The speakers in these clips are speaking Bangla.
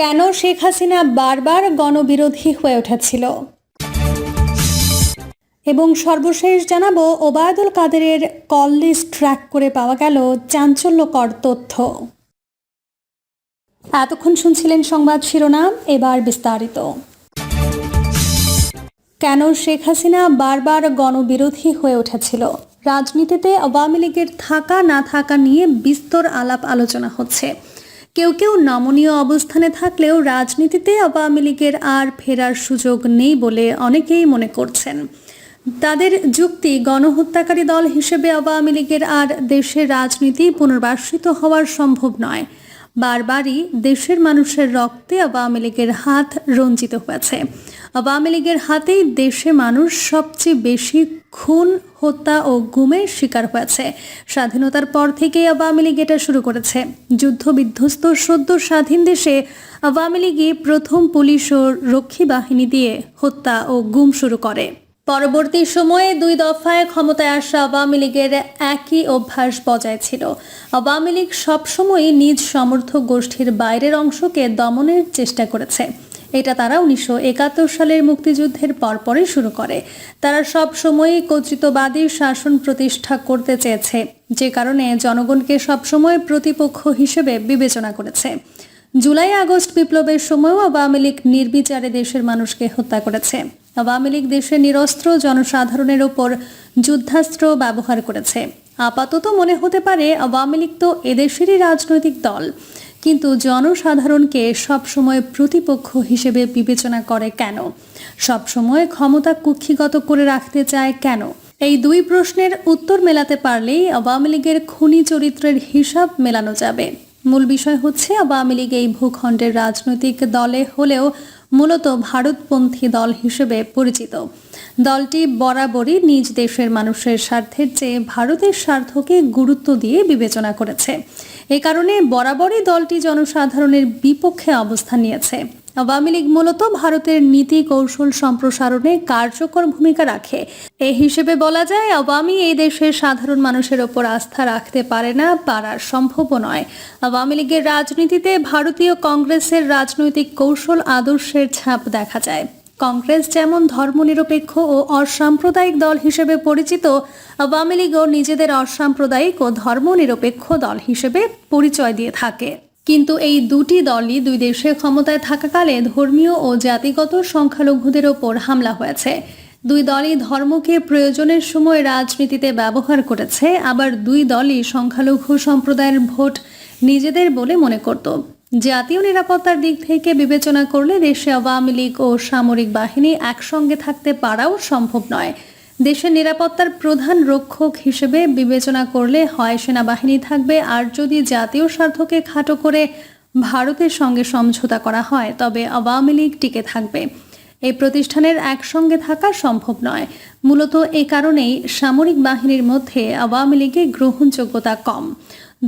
কেন শেখ হাসিনা বারবার গণবিরোধী হয়ে উঠেছিল? এবং সর্বশেষ জানাব, ওবায়দুল কাদেরের কল লিস্ট ট্র্যাক করে পাওয়া গেল চাঞ্চল্যকর তথ্য। এতক্ষণ শুনছিলেন সংবাদ শিরোনাম, এবার বিস্তারিত। কেন শেখ হাসিনা বারবার গণবিরোধী হয়ে উঠেছিল? রাজনীতিতে আওয়ামী লীগের থাকা না থাকা নিয়ে বিস্তর আলাপ আলোচনা হচ্ছে। কেউ কেউ নমনীয় অবস্থানে থাকলেও রাজনীতিতে আওয়ামী লীগের আর ফেরার সুযোগ নেই বলে অনেকেই মনে করছেন। তাদের যুক্তি, গণহত্যাকারী দল হিসেবে আওয়ামী লীগের আর দেশের রাজনীতি পুনর্বাসিত হওয়ার সম্ভব নয়। বারবারই দেশের মানুষের রক্তে আওয়ামী লীগের হাত রঞ্জিত হয়েছে। আওয়ামী লীগের হাতেই দেশে মানুষ সবচেয়ে বেশি খুন, হত্যা ও গুমের শিকার হয়েছে। স্বাধীনতার পর থেকেই আওয়ামী লীগ এটা শুরু করেছে। যুদ্ধ বিধ্বস্ত সদ্য স্বাধীন দেশে আওয়ামী লীগই প্রথম পুলিশ ও রক্ষী বাহিনী দিয়ে হত্যা ও গুম শুরু করে। পরবর্তী সময়ে দুই দফায় ক্ষমতায় আসা আওয়ামী লীগের একই অভ্যাস বজায় ছিল। আওয়ামী লীগ সবসময়ই নিজ সমর্থক গোষ্ঠীর বাইরের অংশকে দমনের চেষ্টা করেছে। এটা তারা উনিশশো একাত্তর সালের মুক্তিযুদ্ধের পরপরই শুরু করে। তারা সব সময়ই কর্তৃত্ববাদী শাসন প্রতিষ্ঠা করতে চেয়েছে, যে কারণে জনগণকে সবসময় প্রতিপক্ষ হিসেবে বিবেচনা করেছে। জুলাই আগস্ট বিপ্লবের সময়ও আওয়ামী লীগ নির্বিচারে দেশের মানুষকে হত্যা করেছে। আওয়ামী লীগ দেশের নিরস্ত্র জনসাধারণের ওপর যুদ্ধাস্ত্র ব্যবহার করেছে। আপাতত মনে হতে পারে আওয়ামী লীগ তো এদেশেরই রাজনৈতিক দল। কিন্তু জনসাধারণকে সবসময় প্রতিপক্ষ হিসেবে বিবেচনা করে কেন? সবসময় ক্ষমতা কুক্ষিগত করে রাখতে চায় কেন? এই দুই প্রশ্নের উত্তর মেলাতে পারলেই আওয়ামী লীগের খুনি চরিত্রের হিসাব মেলানো যাবে। মূল বিষয় হচ্ছে, আওয়ামী লীগ এই ভূখণ্ডের রাজনৈতিক দলে হলেও মূলত ভারতপন্থী দল হিসেবে পরিচিত। দলটি বরাবরই নিজ দেশের মানুষের স্বার্থের চেয়ে ভারতের স্বার্থকে গুরুত্ব দিয়ে বিবেচনা করেছে। এ কারণে বরাবরই দলটি জনসাধারণের বিপক্ষে অবস্থান নিয়েছে। আওয়ামী লীগ মূলত ভারতের নীতি কৌশল সম্প্রসারণে কার্যকর ভূমিকা রাখে। এ হিসেবে বলা যায়, আওয়ামী এই দেশের সাধারণ মানুষের ওপর আস্থা রাখতে পারে না, পারার সম্ভবও নয়। আওয়ামী লীগের রাজনীতিতে ভারতীয় কংগ্রেসের রাজনৈতিক কৌশল আদর্শের ছাপ দেখা যায়। কংগ্রেস যেমন ধর্মনিরপেক্ষ ও অসাম্প্রদায়িক দল হিসেবে পরিচিত, আওয়ামী লীগও নিজেদের অসাম্প্রদায়িক ও ধর্মনিরপেক্ষ দল হিসেবে পরিচয় দিয়ে থাকে। কিন্তু এই দুটি দলই দুই দেশে ক্ষমতায় থাকাকালে ধর্মীয় ও জাতিগত সংখ্যালঘুদের ওপর হামলা হয়েছে। দুই দলই ধর্মকে প্রয়োজনের সময় রাজনীতিতে ব্যবহার করেছে, আবার দুই দলই সংখ্যালঘু সম্প্রদায়ের ভোট নিজেদের বলে মনে করত। জাতীয় নিরাপত্তার দিক থেকে বিবেচনা করলে দেশে আওয়ামী লীগ ও সামরিক বাহিনী একসঙ্গে থাকতে পারাও সম্ভব নয়। দেশের নিরাপত্তার প্রধান রক্ষক হিসেবে বিবেচনা করলে হয় সেনাবাহিনী থাকবে আর যদি জাতীয় স্বার্থকে খাটো করে ভারতের সঙ্গে সমঝোতা করা হয়, তবে আওয়ামী লীগ টিকে থাকবে। এই প্রতিষ্ঠানের একসঙ্গে থাকা সম্ভব নয়। মূলত এ কারণেই সামরিক বাহিনীর মধ্যে আওয়ামী লীগের গ্রহণযোগ্যতা কম।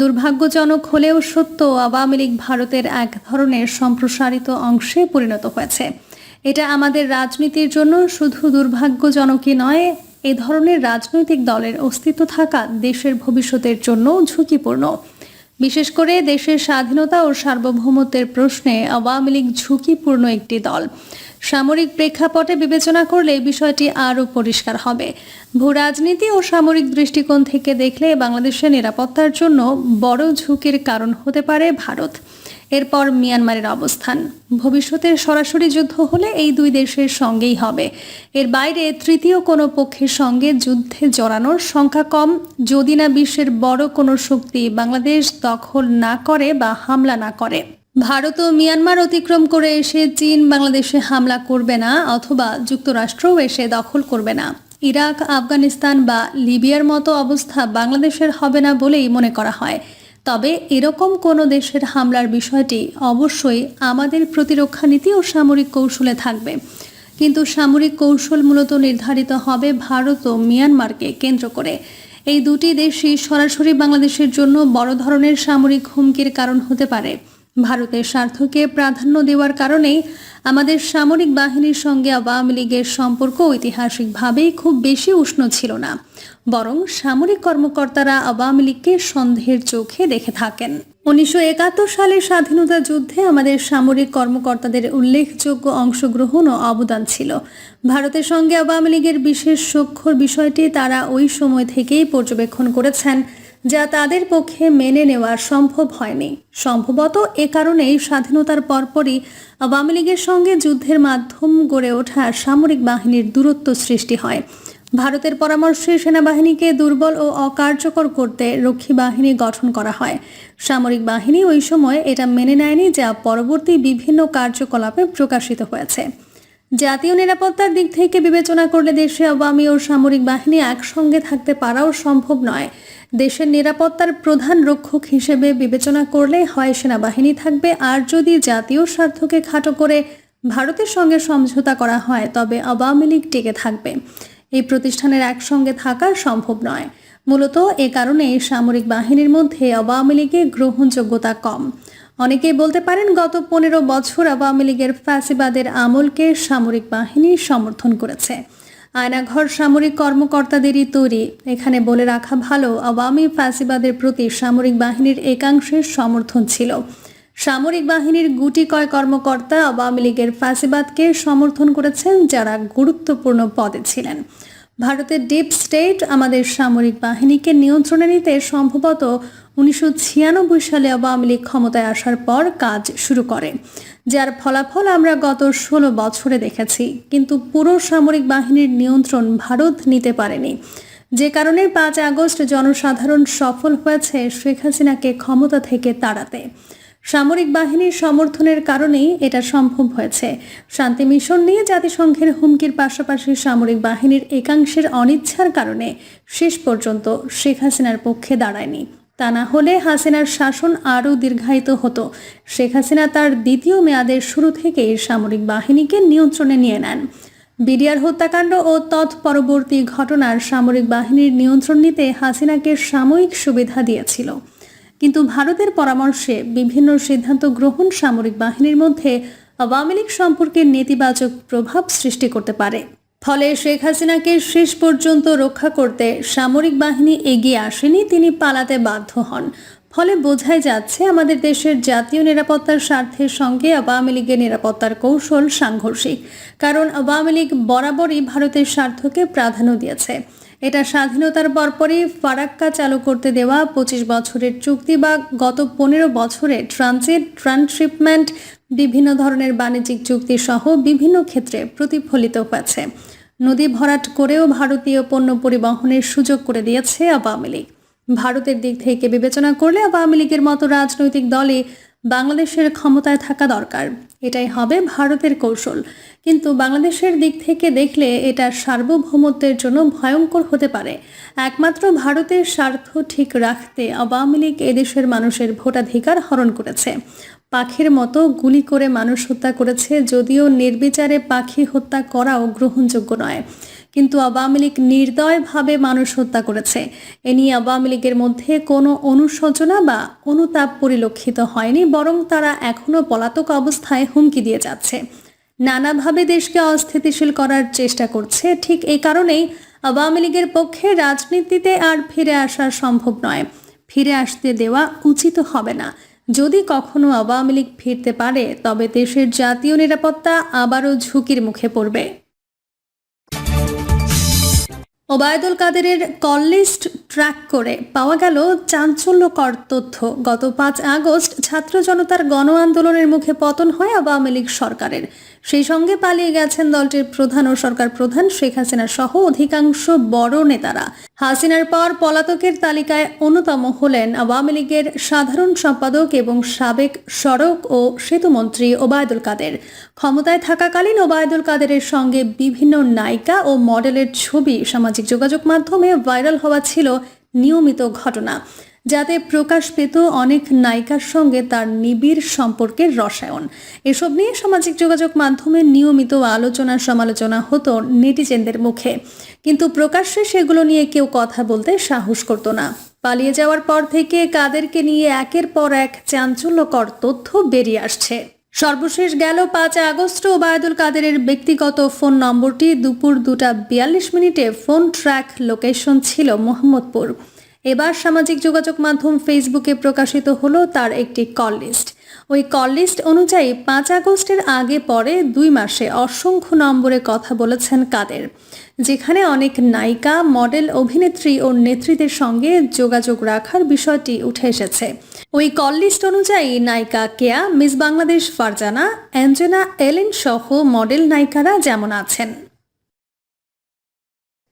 দুর্ভাগ্যজনক হলেও সত্য, আওয়ামী লীগ ভারতের এক ধরনের সম্প্রসারিত অংশে পরিণত হয়েছে। এটা আমাদের রাজনীতির জন্য শুধু দুর্ভাগ্যজনকই নয়, এ ধরনের রাজনৈতিক দলের অস্তিত্ব থাকা দেশের ভবিষ্যতের জন্য ঝুঁকিপূর্ণ। বিশেষ করে দেশের স্বাধীনতা ও সার্বভৌমত্বের প্রশ্নে আওয়ামী লীগ ঝুঁকিপূর্ণ একটি দল। সামরিক প্রেক্ষাপটে বিবেচনা করলে বিষয়টি আরও পরিষ্কার হবে। ভূ রাজনীতি ও সামরিক দৃষ্টিকোণ থেকে দেখলে বাংলাদেশের নিরাপত্তার জন্য বড় ঝুঁকির কারণ হতে পারে ভারত। এরপর মিয়ানমারের অবস্থান। ভবিষ্যতের সরাসরি যুদ্ধ হলে এই দুই দেশের সঙ্গেই হবে। এর বাইরে তৃতীয় কোনো পক্ষের সঙ্গে যুদ্ধে জড়ানোর সংখ্যা কম। যদি না বিশ্বের বড় কোনো শক্তি বাংলাদেশ দখল না করে বা হামলা না করে। ভারত ও মিয়ানমার অতিক্রম করে এসে চীন বাংলাদেশে হামলা করবে না অথবা যুক্তরাষ্ট্রও এসে দখল করবে না। ইরাক, আফগানিস্তান বা লিবিয়ার মতো অবস্থা বাংলাদেশের হবে না বলেই মনে করা হয়। তবে এরকম কোনো দেশের হামলার বিষয়টি অবশ্যই আমাদের প্রতিরক্ষা নীতি ও সামরিক কৌশলে থাকবে। কিন্তু সামরিক কৌশল মূলত নির্ধারিত হবে ভারত ও মিয়ানমারকে কেন্দ্র করে। এই দুটি দেশই সরাসরি বাংলাদেশের জন্য বড় ধরনের সামরিক হুমকির কারণ হতে পারে। ভারতের স্বার্থকে প্রাধান্য দেওয়ার কারণেই আমাদের সামরিক বাহিনীর সঙ্গে আওয়ামী লীগের সম্পর্ক ঐতিহাসিকভাবেই খুব বেশি উষ্ণ ছিল না, বরং সামরিক কর্মকর্তারা আওয়ামী লীগকে সন্দেহের চোখে দেখে থাকেন। উনিশশো সালের স্বাধীনতা যুদ্ধে আমাদের সামরিক কর্মকর্তাদের উল্লেখযোগ্য অংশগ্রহণ ও অবদান ছিল। ভারতের সঙ্গে আওয়ামী লীগের বিশেষ সখ্যর বিষয়টি তারা ওই সময় থেকেই পর্যবেক্ষণ করেছেন। যা তাদের পক্ষে মেনে নেওয়া সম্ভব হয়নি। সম্ভবত এ কারণেই স্বাধীনতার পরপরই আওয়ামী লীগের সঙ্গে যুদ্ধের মাধ্যম গড়ে ওঠা সামরিক বাহিনীর দূরত্ব সৃষ্টি হয়। ভারতের পরামর্শে সেনাবাহিনীকে দুর্বল ও অকার্যকর করতে রক্ষী বাহিনী গঠন করা হয়। সামরিক বাহিনী ওই সময় এটা মেনে নেয়নি যা পরবর্তী বিভিন্ন কার্যকলাপে প্রকাশিত হয়েছে। জাতীয় নিরাপত্তার দিক থেকে বিবেচনা করলে দেশে আওয়ামী ও সামরিক বাহিনী একসঙ্গে থাকতে পারাও সম্ভব নয়। দেশের নিরাপত্তার প্রধান রক্ষক হিসেবে বিবেচনা করলে হয় সেনাবাহিনী থাকবে, আর যদি জাতীয় স্বার্থকে খাটো করে ভারতের সঙ্গে সমঝোতা করা হয়, তবে আওয়ামী লীগ টিকে থাকবে। এই প্রতিষ্ঠানের একসঙ্গে থাকা সম্ভব নয়। মূলত এ কারণে সামরিক বাহিনীর মধ্যে আওয়ামী লীগের গ্রহণযোগ্যতা কম। অনেকেই বলতে পারেন, গত পনেরো বছর আওয়ামী লীগের ফ্যাসিবাদের আমলকে সামরিক বাহিনী সমর্থন করেছে। আয়নাঘর সামরিক কর্মকর্তাদেরই তৈরি। এখানে বলে রাখা ভালো, আওয়ামী ফ্যাসিবাদের প্রতি সামরিক বাহিনীর একাংশের সমর্থন ছিল। সামরিক বাহিনীর গুটি কয় কর্মকর্তা আওয়ামী লীগের ফ্যাসিবাদকে সমর্থন করেছেন, যারা গুরুত্বপূর্ণ পদে ছিলেন। ভারতের ডিপ স্টেট আমাদের সামরিক বাহিনীকে নিয়ন্ত্রণে নিতে সম্ভবত উনিশশো ছিয়ানব্বই সালে আওয়ামী লীগ ক্ষমতায় আসার পর কাজ শুরু করে, যার ফলাফল আমরা গত ষোলো বছরে দেখেছি। কিন্তু পুরো সামরিক বাহিনীর নিয়ন্ত্রণ ভারত নিতে পারেনি। যে কারণে পাঁচ আগস্ট জনসাধারণ সফল হয়েছে শেখ হাসিনাকে ক্ষমতা থেকে তাড়াতে। সামরিক বাহিনীর সমর্থনের কারণেই এটা সম্ভব হয়েছে। শান্তি মিশন নিয়ে জাতিসংঘের হুমকির পাশাপাশি সামরিক বাহিনীর একাংশের অনিচ্ছার কারণে শেষ পর্যন্ত শেখ হাসিনার পক্ষে দাঁড়ায়নি। তা না হলে হাসিনার শাসন আরও দীর্ঘায়িত হতো। শেখ হাসিনা তার দ্বিতীয় মেয়াদের শুরু থেকেই সামরিক বাহিনীকে নিয়ন্ত্রণে নিয়ে নেন। বিডিআর হত্যাকাণ্ড ও তৎপরবর্তী ঘটনার সামরিক বাহিনীর নিয়ন্ত্রণ নিতে হাসিনাকে সাময়িক সুবিধা দিয়েছিল। কিন্তু ভারতের পরামর্শে বিভিন্ন সিদ্ধান্ত গ্রহণ সামরিক বাহিনীর মধ্যে আওয়ামী লীগ সম্পর্কে নেতিবাচক প্রভাব সৃষ্টি করতে পারে। ফলে শেখ হাসিনাকে শেষ পর্যন্ত রক্ষা করতে সামরিক বাহিনী এগিয়ে আসেনি, তিনি পালাতে বাধ্য হন। ফলে বোঝাই যাচ্ছে, আমাদের দেশের জাতীয় নিরাপত্তার স্বার্থের সঙ্গে আওয়ামী লীগের নিরাপত্তার কৌশল সাংঘর্ষিক। কারণ আওয়ামী লীগ বরাবরই ভারতের স্বার্থকে প্রাধান্য দিয়েছে। এটা স্বাধীনতার পরপরই ফারাক্কা চালু করতে দেওয়া পঁচিশ বছরের চুক্তি বা গত পনেরো বছরে ট্রানজিট ট্রান্সশিপমেন্ট বিভিন্ন ধরনের বাণিজ্যিক চুক্তি সহ বিভিন্ন ক্ষেত্রে প্রতিফলিত হয়েছে। নদী ভরাট করেও ভারতীয় পণ্য পরিবহনের সুযোগ করে দিয়েছে আওয়ামী লীগ। ভারতের দিক থেকে বিবেচনা করলে আওয়ামী লীগের মতো রাজনৈতিক দলে বাংলাদেশের ক্ষমতায় থাকা দরকার। এটাই হবে ভারতের কৌশল। কিন্তু বাংলাদেশের দিক থেকে দেখলে এটা সার্বভৌমত্বের জন্য ভয়ঙ্কর হতে পারে। একমাত্র ভারতের স্বার্থ ঠিক রাখতে আওয়ামী লীগ এদেশের মানুষের ভোটাধিকার হরণ করেছে। পাখির মতো গুলি করে মানুষ হত্যা করেছে, যদিও নির্বিচারে পাখি হত্যা করাও গ্রহণযোগ্য নয়। কিন্তু আওয়ামী লীগ নির্দয়ভাবে মানুষ হত্যা করেছে। এ নিয়ে আওয়ামী লীগের মধ্যে কোনো অনুশোচনা বা অনুতাপ পরিলক্ষিত হয়নি, বরং তারা এখনও পলাতক অবস্থায় হুমকি দিয়ে যাচ্ছে। নানাভাবে দেশকে অস্থিতিশীল করার চেষ্টা করছে। ঠিক এই কারণেই আওয়ামী লীগের পক্ষে রাজনীতিতে আর ফিরে আসা সম্ভব নয়। ফিরে আসতে দেওয়া উচিত হবে না। যদি কখনো আওয়ামী লীগ ফিরতে পারে, তবে দেশের জাতীয় নিরাপত্তা আবারও ঝুঁকির মুখে পড়বে। ওবায়দুল কাদেরের কল লিস্ট ট্র্যাক করে পাওয়া গেল চাঞ্চল্যকর তথ্য। গত পাঁচ আগস্ট ছাত্র জনতার গণ আন্দোলনের মুখে পতন হয় আওয়ামী লীগ সরকারের। সেই সঙ্গে পালিয়ে গেছেন দলটির প্রধান ও সরকার প্রধান শেখ হাসিনা সহ অধিকাংশ বড় নেতারা। হাসিনার পর পলাতকের তালিকায় অন্যতম হলেন আওয়ামী লীগের সাধারণ সম্পাদক এবং সাবেক সড়ক ও সেতুমন্ত্রী ওবায়দুল কাদের। ক্ষমতায় থাকাকালীন ওবায়দুল কাদেরের সঙ্গে বিভিন্ন নায়িকা ও মডেলের ছবি সামাজিক যোগাযোগ মাধ্যমে ভাইরাল হওয়া ছিল নিয়মিত ঘটনা। যাতে প্রকাশ পেত অনেক নায়িকার সঙ্গে তার নিবিড় সম্পর্কের রসায়ন। এসব নিয়ে সামাজিক যোগাযোগ মাধ্যমে নিয়মিত আলোচনা সমালোচনা হতো নেটিজেনদের মুখে। কিন্তু প্রকাশ্যে সেগুলো নিয়ে কেউ কথা বলতে সাহস করতো না। পালিয়ে যাওয়ার পর থেকে কাদেরকে নিয়ে একের পর এক চাঞ্চল্যকর তথ্য বেরিয়ে আসছে। সর্বশেষ গেল পাঁচ আগস্ট, ওবায়দুল কাদেরের ব্যক্তিগত ফোন নম্বরটি দুপুর দুটা বিয়াল্লিশ মিনিটে ফোন ট্র্যাক লোকেশন ছিল মোহাম্মদপুর। এবার সামাজিক যোগাযোগ মাধ্যম ফেসবুকে প্রকাশিত হলো তার একটি কল লিস্ট। ওই কল লিস্ট অনুযায়ী পাঁচ আগস্টের আগে পরে দুই মাসে অসংখ্য নম্বরে কথা বলেছেন কাদের। যেখানে অনেক নায়িকা, মডেল, অভিনেত্রী ও নেত্রীদের সঙ্গে যোগাযোগ রাখার বিষয়টি উঠে এসেছে। ওই কল লিস্ট অনুযায়ী নায়িকা কেয়া, মিস বাংলাদেশ ফারজানা, অ্যাঞ্জেনা, এলেন সহ মডেল নায়িকারা যেমন আছেন।